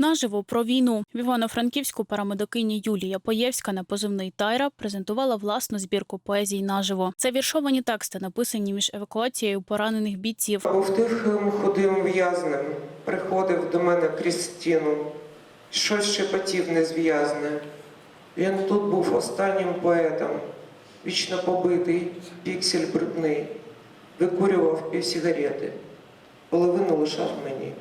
Наживо про війну в Івано-Франківську парамедикиня Юлія Поєвська на позивний Тайра презентувала власну збірку поезій наживо. Це віршовані тексти, написані між евакуацією поранених бійців. Був тихим худим в'язнем, приходив до мене крізь стіну, щось шепотів незв'язне. Він тут був останнім поетом, вічно побитий, піксель брудний, викурював півсігарети, половину лишав мені.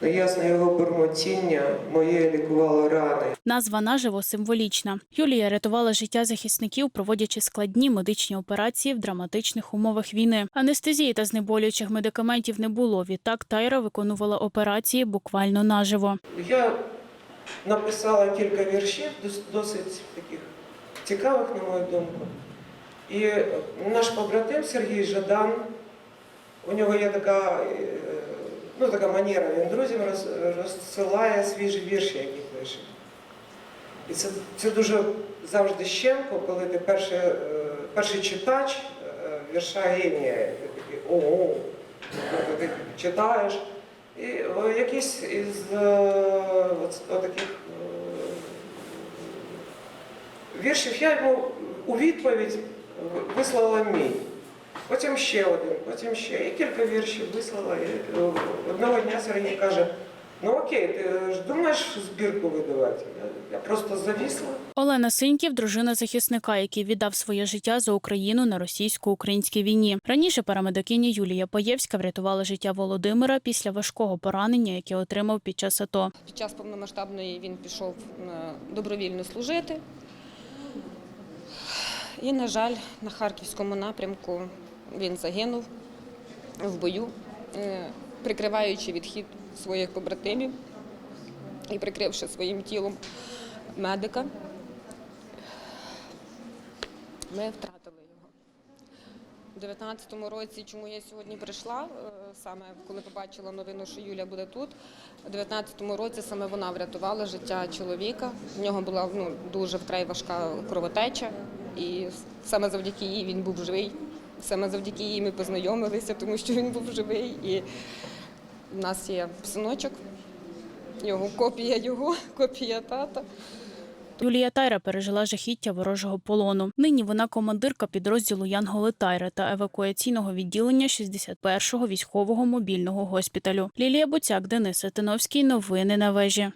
Неясне його бурмотіння моє лікувало рани. Назва наживо символічна. Юлія рятувала життя захисників, проводячи складні медичні операції в драматичних умовах війни. Анестезії та знеболюючих медикаментів не було. Відтак Тайра виконувала операції буквально наживо. Я написала кілька віршів, досить таких цікавих, на мою думку. І наш побратим Сергій Жадан, у нього є така, е, ну, така манера, він друзям роз- розсилає свіжі вірші, які пише. І це, це дуже завжди щемко, коли ти перший, е, перший читач е, вірша генія. Ти такий ого, ти читаєш. І о, якийсь із е, от таких віршів я йому у відповідь вислала мій. Потім ще один, потім ще. І кілька віршів вислала. І е, одного дня Сергій каже, ну окей, ти ж думаєш збірку видавати? Я, я просто завісла. Олена Синьків, дружина захисника, який віддав своє життя за Україну на російсько-українській війні. Раніше парамедикиня Юлія Поєвська врятувала життя Володимира після важкого поранення, яке отримав під час АТО. Під час повномасштабної він пішов е, добровільно служити. І, на жаль, на Харківському напрямку він загинув в бою, е, прикриваючи відхід своїх побратимів і прикривши своїм тілом медика. Ми втратили його. У 19-му році, чому я сьогодні прийшла, е, саме коли побачила новину, що Юля буде тут. У 19-му році саме вона врятувала життя чоловіка. В нього була ну, дуже вкрай важка кровотеча, і саме завдяки їй він був живий. Саме завдяки їй ми познайомилися, тому що він був живий. І в нас є синочок, його копія його, копія тата. Юлія Тайра пережила жахіття ворожого полону. Нині вона командирка підрозділу Янголи Тайра та евакуаційного відділення 61-го військового мобільного госпіталю. Лілія Буцяк, Денис Сатиновський. Новини на вежі.